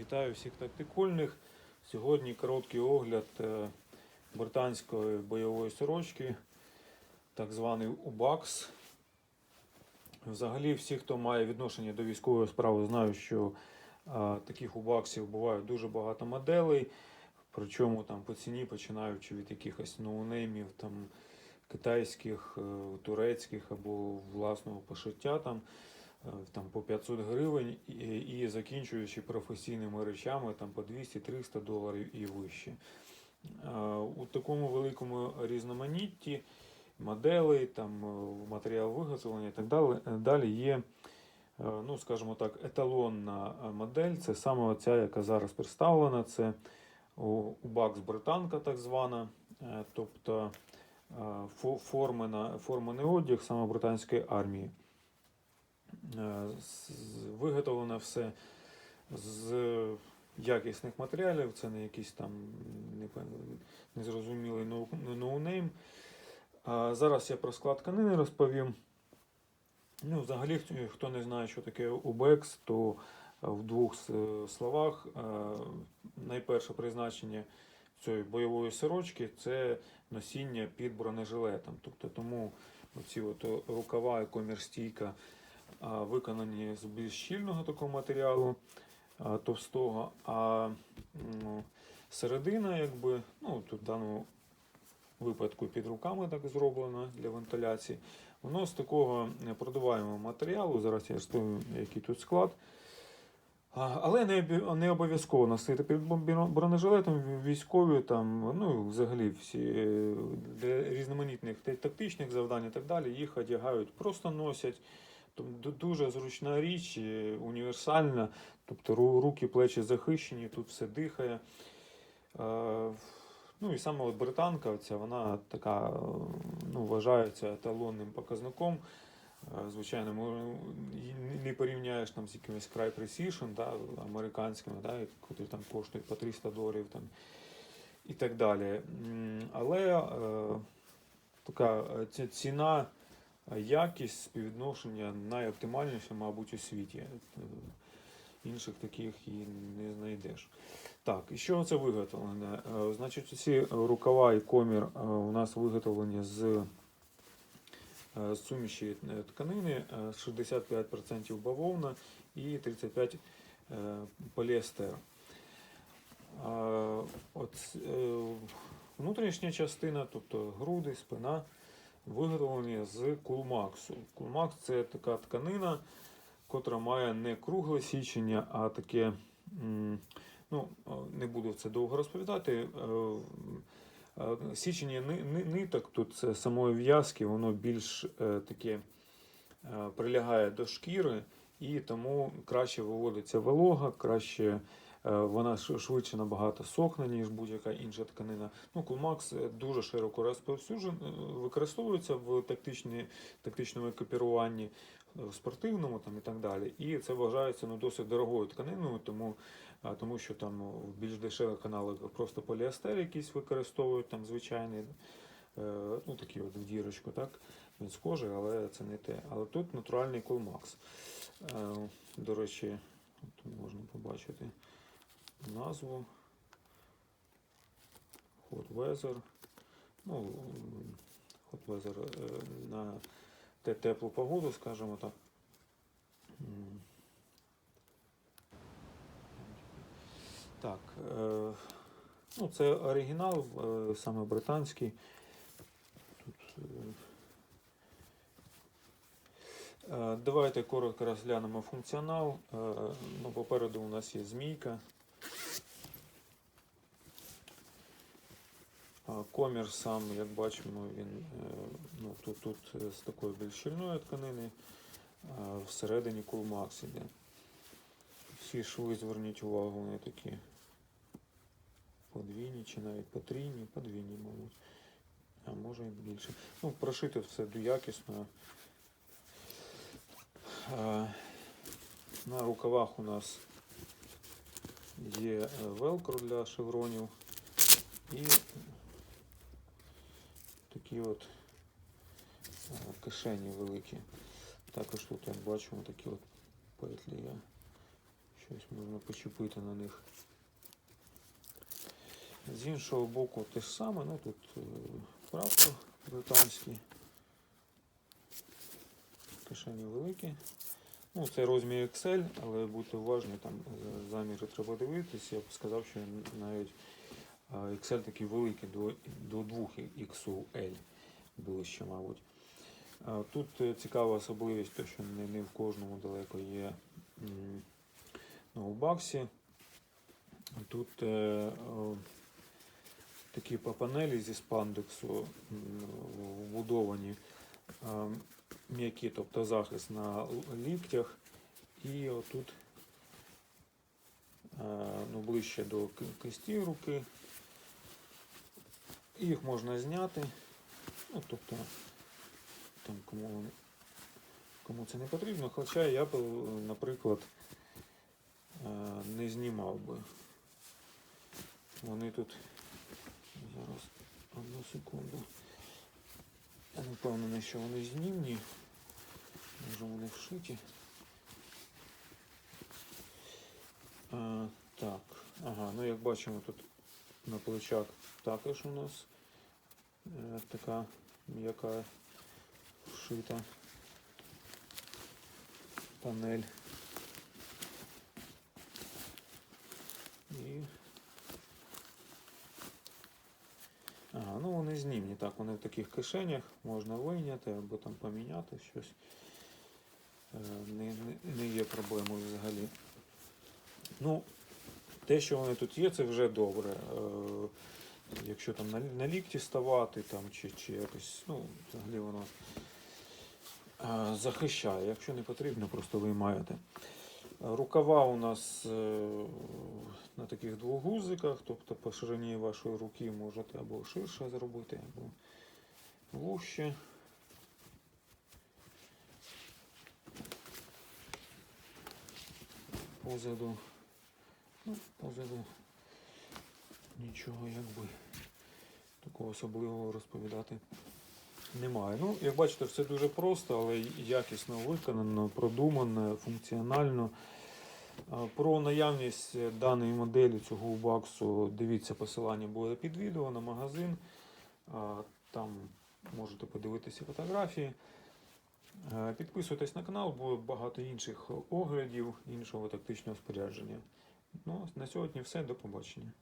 Вітаю всіх тактикульних. Сьогодні короткий огляд е, британської бойової сорочки, так званий УБАКС. Взагалі, всі, хто має відношення до військової справи, знають, що а, таких УБАКСів буває дуже багато моделей. Причому там по ціні, починаючи від якихось ноунеймів, там китайських, е, турецьких або власного пошиття там, е, там по 500 гривень закінчуючи професійними речами там по 200-300 доларів і вище. У такому великому різноманітті моделей, там е, матеріал виготовлення і так далі, е, далі є, е, ну скажімо так, еталонна модель. Це саме оця, яка зараз представлена. Це УБАКС британка, так звана, тобто формений одяг саме британської армії. Е, Виготовлено все з якісних матеріалів, це не якийсь там незрозумілий ноунейм. А зараз я про склад тканини розповім. Ну, взагалі, хто- не знає, що таке УБЕКС, то е, в двох словах е, найперше призначення цієї бойової сорочки це носіння під бронежилетом. Тобто тому ці от рукава і комірстійка виконані з більш щільного такого матеріалу товстого, а середина, якби, ну тут в даному випадку під руками так зроблено для вентиляції. Воно з такого продуваємого матеріалу. Зараз я розповім, який тут склад. Але не, обов'язково носити під бронежилетом військові, там, ну, взагалі всі е, для різноманітних тактичних завдань і так далі, їх одягають, просто носять. Тобто дуже зручна річ, універсальна, тобто руки, плечі захищені, тут все дихає. Е, Ну і саме от британка, ця, вона така ну, вважається еталонним показником. Е, Звичайно, не- порівняєш там з якимись Cry Precision, да, американськими, да, які там коштують по 300 доларів там, і так далі. Але е, така е, ці- ціна, якість, співвідношення найоптимальніше, мабуть, у світі. Е, Інших таких і не знайдеш. Так, і що це виготовлене? Е, Значить, ці рукава і комір е, у нас виготовлені з суміші тканини, е, 65% бавовна і 35% е, поліестер. От, внутрішня частина, тобто груди, спина, виготовлені з кулмаксу. Кулмакс це така тканина, котра має не кругле січення, а таке. Ну, е, не буду це довго розповідати. Е, е, Січення ни- ни- ниток тут самої в'язки, воно більш таке прилягає до шкіри, і тому краще виводиться волога, краще вона швидше набагато сохне, ніж будь-яка інша тканина. Ну, Кулмакс е, дуже широко розповсюджен, е, використовується в тактичному екіпіруванні, е, в спортивному там, і так далі. І це вважається ну, досить дорогою тканиною, тому тому що там в більш дешевих каналах просто поліестер якийсь використовують, там звичайний, е, ну такий от в дірочку, так? Він схожий, але це не те. Але тут натуральний колмакс. Е, До речі, тут можна побачити назву. Hot Weather. Ну, Hot Weather е, на теплу погоду, скажімо так. Так, е, ну це оригінал, е, саме британський. Тут, давайте коротко розглянемо функціонал. Ну, попереду у нас є змійка. А, Комір сам, як бачимо, він е, ну, тут, тут е, з такої більш щільної тканини, всередині кулмакс іде. Всі шви, зверніть увагу, вони такі подвійні чи навіть потрійні, подвійні, мабуть. А може і більше. Ну, прошити все якісно. На рукавах у нас є е, велкро для шевронів і такі от е, кишені великі. Також тут, як бачимо, такі от петлі є, щось можна почепити на них. З іншого боку те ж саме, ну тут е, прапор британський. Кишені великі. Ну, це розмір XL, але будьте уважні, там заміри треба дивитися. Я б сказав, що навіть XL такий великий до, до 2 XL ближче, мабуть. Тут е, цікава особливість, то, що не, не в кожному далеко є ноутбаксі. Тут е, о, такі па- панелі зі спандексу вбудовані е, м'які, тобто захист на ліктях. І отут е, ну, ближче до ки- кисті руки. Їх можна зняти. Ну, тобто, там, кому, кому це не потрібно. Хоча я б, е, наприклад, е, не знімав би. Вони тут зараз одну секунду. Я не впевнений, що вони знімні. Може вони вшиті. А, так, ага, ну як бачимо, тут на плечах також у нас е, така м'яка вшита панель. І... Ага, ну вони знімні, так, вони в таких кишенях можна вийняти або там поміняти щось. Е, Не, не, не є проблемою взагалі. Ну, те, що вони тут є, це вже добре. Е, Якщо там на, лікті ставати там, чи, чи якось, ну, взагалі воно е, захищає. Якщо не потрібно, просто виймаєте. Рукава у нас е, на таких двох гузиках, тобто по ширині вашої руки можете або ширше зробити, або вужче. Позаду, ну, позаду нічого якби такого особливого розповідати немає. Ну, як бачите, все дуже просто, але якісно виконано, продумано, функціонально. Про наявність даної моделі цього баксу дивіться посилання буде під відео на магазин. Там можете подивитися фотографії. Підписуйтесь на канал, буде багато інших оглядів, іншого тактичного спорядження. Ну, на сьогодні все, до побачення.